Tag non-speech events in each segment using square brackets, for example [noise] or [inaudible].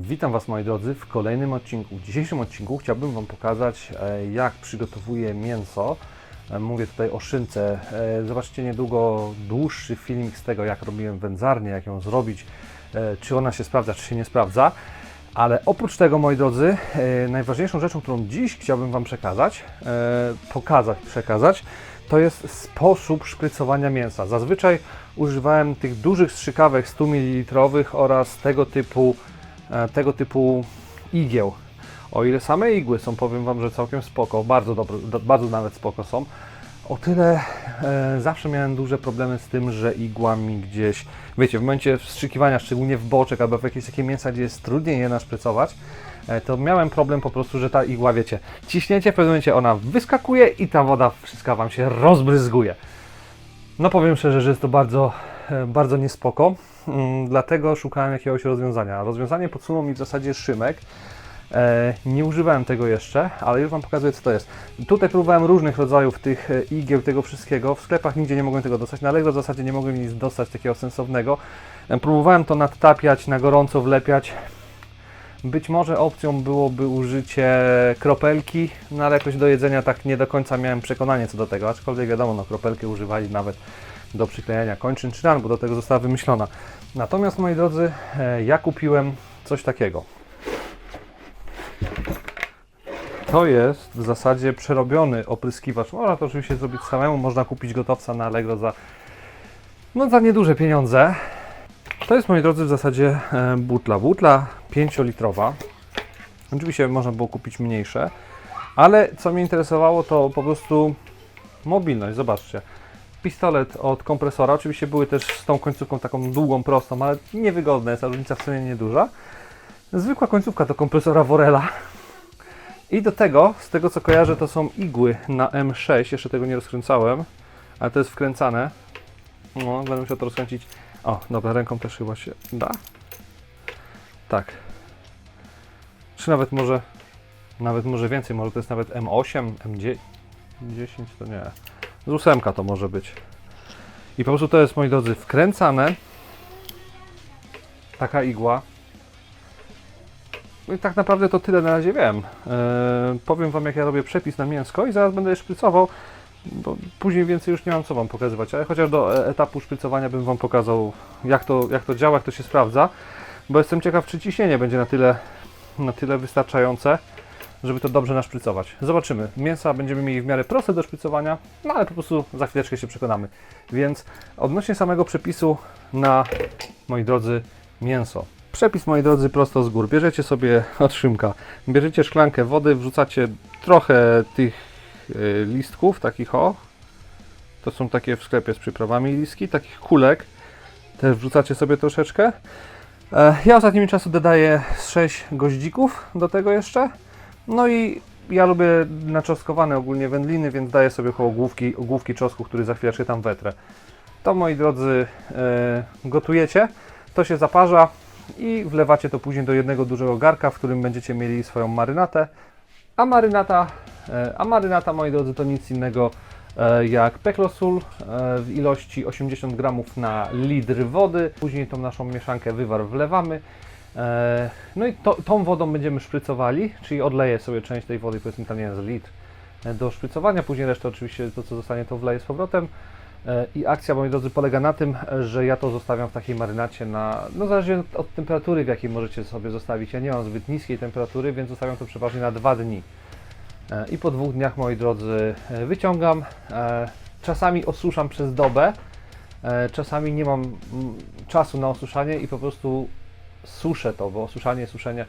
Witam Was moi drodzy w kolejnym odcinku. W dzisiejszym odcinku chciałbym Wam pokazać e, jak przygotowuję mięso. E, Mówię tutaj o szynce. E, Zobaczcie niedługo dłuższy filmik z tego jak robiłem wędzarnię, jak ją zrobić, czy ona się sprawdza, czy się nie sprawdza. Ale oprócz tego moi drodzy, najważniejszą rzeczą, którą dziś chciałbym Wam przekazać, pokazać, przekazać, to jest sposób szprycowania mięsa. Zazwyczaj używałem tych dużych strzykawek 100 ml oraz tego typu tego typu igieł. O ile same igły są, powiem Wam, że całkiem spoko, bardzo dobre, do, bardzo nawet spoko są, o tyle e, zawsze miałem duże problemy z tym, że igła mi gdzieś, wiecie, w momencie wstrzykiwania, szczególnie w boczek albo w jakieś takie mięsa, gdzie jest trudniej je naszprycować, e, to miałem problem po prostu, że ta igła, wiecie, ciśnięcie, w pewnym momencie ona wyskakuje i ta woda wszystka Wam się rozbryzguje. No powiem szczerze, że jest to bardzo, e, bardzo niespoko, mm, dlatego szukałem jakiegoś rozwiązania. Rozwiązanie podsunął mi w zasadzie Szymek. E, nie używałem tego jeszcze, ale już Wam pokazuję co to jest. Tutaj próbowałem różnych rodzajów tych e, igieł, tego wszystkiego. W sklepach nigdzie nie mogłem tego dostać, na Allegro w zasadzie nie mogłem nic dostać takiego sensownego. E, próbowałem to nadtapiać, na gorąco wlepiać. Być może opcją byłoby użycie kropelki, no ale jakoś do jedzenia tak nie do końca miałem przekonanie co do tego, aczkolwiek wiadomo, no kropelkę używali nawet do przyklejania kończyn czy ran, bo do tego została wymyślona. Natomiast moi drodzy, e, ja kupiłem coś takiego. To jest w zasadzie przerobiony opryskiwacz. Można to oczywiście zrobić samemu, można kupić gotowca na Allegro za, no, za nieduże pieniądze. To jest, moi drodzy, w zasadzie e, butla. Butla 5-litrowa. Oczywiście można było kupić mniejsze, ale co mnie interesowało, to po prostu mobilność. Zobaczcie. Pistolet od kompresora. Oczywiście były też z tą końcówką taką długą, prostą, ale niewygodne. Jest ta różnica w sumie nieduża. Zwykła końcówka do kompresora Worela. I do tego, z tego co kojarzę, to są igły na M6. Jeszcze tego nie rozkręcałem, ale to jest wkręcane. No, będę musiał to rozkręcić. O, dobra, ręką też chyba się da. Tak. Czy nawet może, nawet może więcej, może to jest nawet M8, M10, 10 to nie. Z ósemka to może być. I po prostu to jest, moi drodzy, wkręcane. Taka igła. No i tak naprawdę to tyle na razie wiem. Eee, powiem Wam, jak ja robię przepis na mięsko i zaraz będę szprycował, bo później więcej już nie mam co Wam pokazywać, ale chociaż do e- etapu szprycowania bym Wam pokazał, jak to, jak to działa, jak to się sprawdza, bo jestem ciekaw, czy ciśnienie będzie na tyle, na tyle wystarczające, żeby to dobrze naszprycować. Zobaczymy. Mięsa będziemy mieli w miarę proste do szprycowania, no ale po prostu za chwileczkę się przekonamy. Więc odnośnie samego przepisu na, moi drodzy, mięso. Przepis, moi drodzy, prosto z gór. Bierzecie sobie [laughs] od szymka, bierzecie szklankę wody, wrzucacie trochę tych y, listków, takich o. To są takie w sklepie z przyprawami listki, takich kulek. Też wrzucacie sobie troszeczkę. E, Ja ostatnimi czasu dodaję z 6 goździków do tego jeszcze. No i ja lubię naczosnkowane ogólnie wędliny, więc daję sobie około główki, główki czosnku, który za chwileczkę tam wetrę. To moi drodzy e, gotujecie, to się zaparza i wlewacie to później do jednego dużego garka, w którym będziecie mieli swoją marynatę. A marynata, e, a marynata moi drodzy to nic innego e, jak peklosul w ilości 80 gramów na litr wody. Później tą naszą mieszankę wywar wlewamy. E, No i to, tą wodą będziemy szprycowali, czyli odleję sobie część tej wody, powiedzmy tam nie wiem, z litr e, do szprycowania, później resztę oczywiście to co zostanie to wleję z powrotem. E, I akcja, moi drodzy, polega na tym, że ja to zostawiam w takiej marynacie na, no zależy od, od temperatury, w jakiej możecie sobie zostawić. Ja nie mam zbyt niskiej temperatury, więc zostawiam to przeważnie na dwa dni. I po dwóch dniach, moi drodzy, wyciągam. Czasami osuszam przez dobę, czasami nie mam mm, czasu na osuszanie i po prostu suszę to, bo osuszanie, suszenie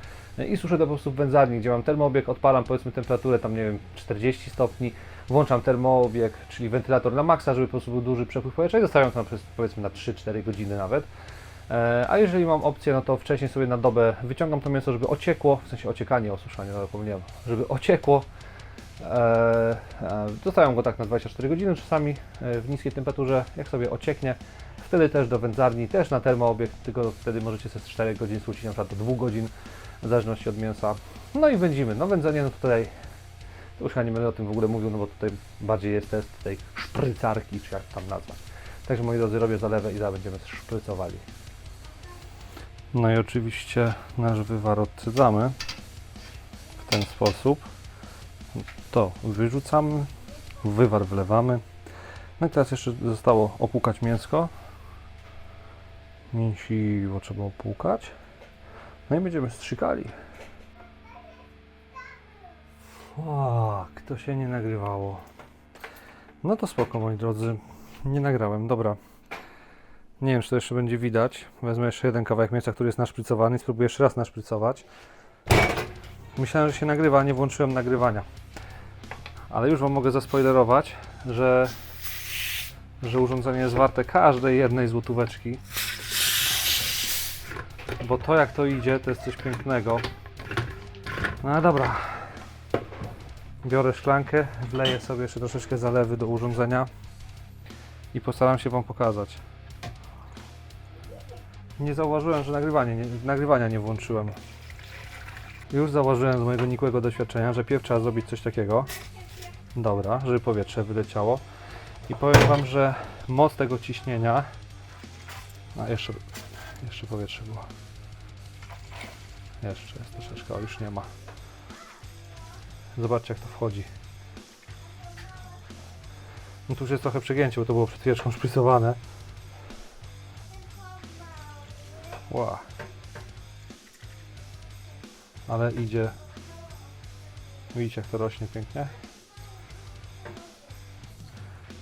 i suszę to po prostu w wędzarni, gdzie mam termoobieg, odpalam powiedzmy temperaturę tam nie wiem 40 stopni, włączam termoobieg, czyli wentylator na maksa, żeby po prostu był duży przepływ powietrza i zostawiam to na, powiedzmy na 3-4 godziny nawet. E, A jeżeli mam opcję, no to wcześniej sobie na dobę wyciągam to mięso, żeby ociekło, w sensie ociekanie, osuszanie, no pomyliłem, żeby ociekło. E, e, Zostawiam go tak na 24 godziny czasami w niskiej temperaturze, jak sobie ocieknie. Wtedy też do wędzarni, też na termoobieg, tylko wtedy możecie sobie z 4 godzin skrócić na przykład do 2 godzin, w zależności od mięsa. No i wędzimy. No wędzenie no tutaj, już ja nie będę o tym w ogóle mówił, no bo tutaj bardziej jest test tej szprycarki, czy jak tam nazwać. Także moi drodzy, robię zalewę i zaraz będziemy szprycowali. No i oczywiście nasz wywar odcedzamy w ten sposób. To wyrzucamy, wywar wlewamy. No i teraz jeszcze zostało opłukać mięsko. Mięsiwo trzeba opłukać. No i będziemy strzykali. Fuck, to się nie nagrywało. No to spoko moi drodzy. Nie nagrałem, dobra. Nie wiem, czy to jeszcze będzie widać. Wezmę jeszcze jeden kawałek mięsa, który jest naszprycowany i spróbuję jeszcze raz naszprycować. Myślałem, że się nagrywa, nie włączyłem nagrywania. Ale już Wam mogę zaspoilerować, że, że urządzenie jest warte każdej jednej złotóweczki. Bo to jak to idzie, to jest coś pięknego. No dobra. Biorę szklankę, wleję sobie jeszcze troszeczkę zalewy do urządzenia i postaram się Wam pokazać. Nie zauważyłem, że nagrywanie, nie, nagrywania nie włączyłem. Już zauważyłem z mojego nikłego doświadczenia, że pierw trzeba zrobić coś takiego. Dobra, żeby powietrze wyleciało. I powiem Wam, że moc tego ciśnienia... A jeszcze, jeszcze powietrze było. Jeszcze jest troszeczkę, o już nie ma. Zobaczcie jak to wchodzi. No tu już jest trochę przegięcie, bo to było przed chwileczką szprycowane. Ła. Ale idzie. Widzicie jak to rośnie pięknie?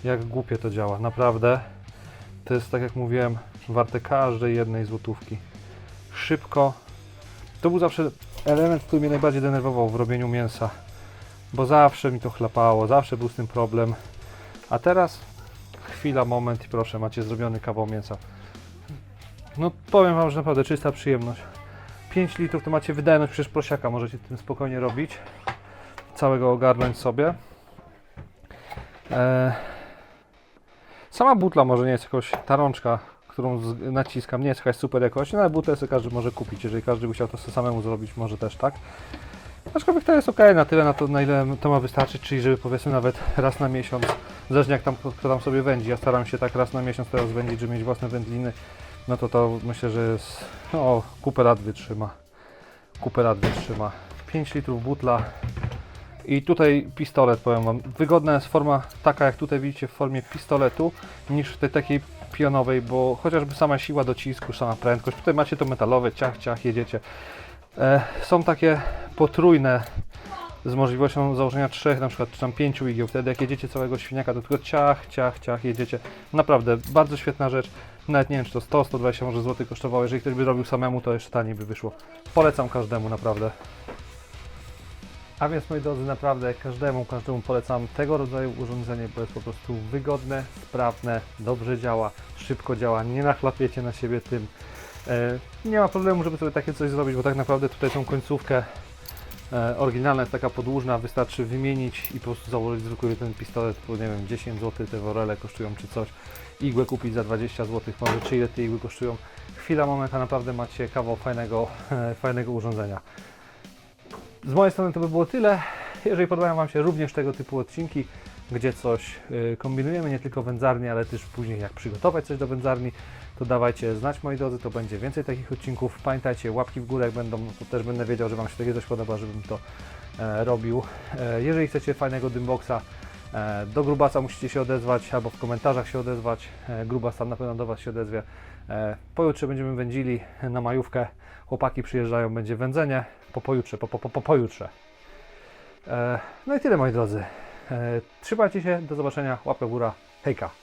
Jak głupie to działa, naprawdę. To jest tak jak mówiłem, warte każdej jednej złotówki. Szybko. To był zawsze element, który mnie najbardziej denerwował w robieniu mięsa. Bo zawsze mi to chlapało, zawsze był z tym problem. A teraz chwila, moment i proszę, macie zrobiony kawał mięsa. No powiem Wam, że naprawdę czysta przyjemność. 5 litrów to macie wydajność przecież prosiaka, możecie tym spokojnie robić. Całego ogarnąć sobie. Eee, sama butla może nie jest jakoś, ta rączka, którą naciskam, nie jest jakaś super jakości, no ale sobie każdy może kupić, jeżeli każdy by chciał to samemu zrobić, może też tak. Aczkolwiek to jest ok, na tyle, na to, na ile to ma wystarczyć, czyli żeby powiedzmy nawet raz na miesiąc, zależnie jak tam, kto tam sobie wędzi, ja staram się tak raz na miesiąc teraz wędzić, żeby mieć własne wędliny, no to to myślę, że jest, no kupę lat wytrzyma, kupę lat wytrzyma. 5 litrów butla. I tutaj pistolet, powiem Wam, wygodna jest forma taka, jak tutaj widzicie, w formie pistoletu, niż w tej takiej pionowej, bo chociażby sama siła docisku, sama prędkość, tutaj macie to metalowe, ciach, ciach, jedziecie. E, są takie potrójne z możliwością założenia trzech, na przykład czy tam pięciu igieł. Wtedy jak jedziecie całego świniaka, to tylko ciach, ciach, ciach jedziecie. Naprawdę bardzo świetna rzecz. Nawet nie wiem, czy to 100-120 może złotych kosztowało. Jeżeli ktoś by robił samemu, to jeszcze taniej by wyszło. Polecam każdemu, naprawdę. A więc moi drodzy, naprawdę każdemu, każdemu polecam tego rodzaju urządzenie, bo jest po prostu wygodne, sprawne, dobrze działa, szybko działa, nie nachlapiecie na siebie tym. E, nie ma problemu, żeby sobie takie coś zrobić, bo tak naprawdę tutaj tą końcówkę e, oryginalna jest taka podłużna, wystarczy wymienić i po prostu założyć zwykły ten pistolet, po nie wiem, 10 zł te worele kosztują czy coś, igłę kupić za 20 zł, może czy ile te igły kosztują. Chwila, moment, a naprawdę macie kawał fajnego, [laughs] fajnego urządzenia. Z mojej strony to by było tyle. Jeżeli podobają Wam się również tego typu odcinki, gdzie coś y, kombinujemy, nie tylko wędzarni, ale też później jak przygotować coś do wędzarni, to dawajcie znać moi drodzy, to będzie więcej takich odcinków. Pamiętajcie, łapki w górę jak będą, no to też będę wiedział, że Wam się takie coś podoba, żebym to e, robił. E, jeżeli chcecie fajnego dymboxa, do Grubasa musicie się odezwać, albo w komentarzach się odezwać. E, Grubas tam na pewno do Was się odezwie. E, pojutrze będziemy wędzili na majówkę. Chłopaki przyjeżdżają, będzie wędzenie. Po pojutrze, po, po, po, po pojutrze. E, no i tyle moi drodzy. E, trzymajcie się, do zobaczenia, łapę w górę, hejka.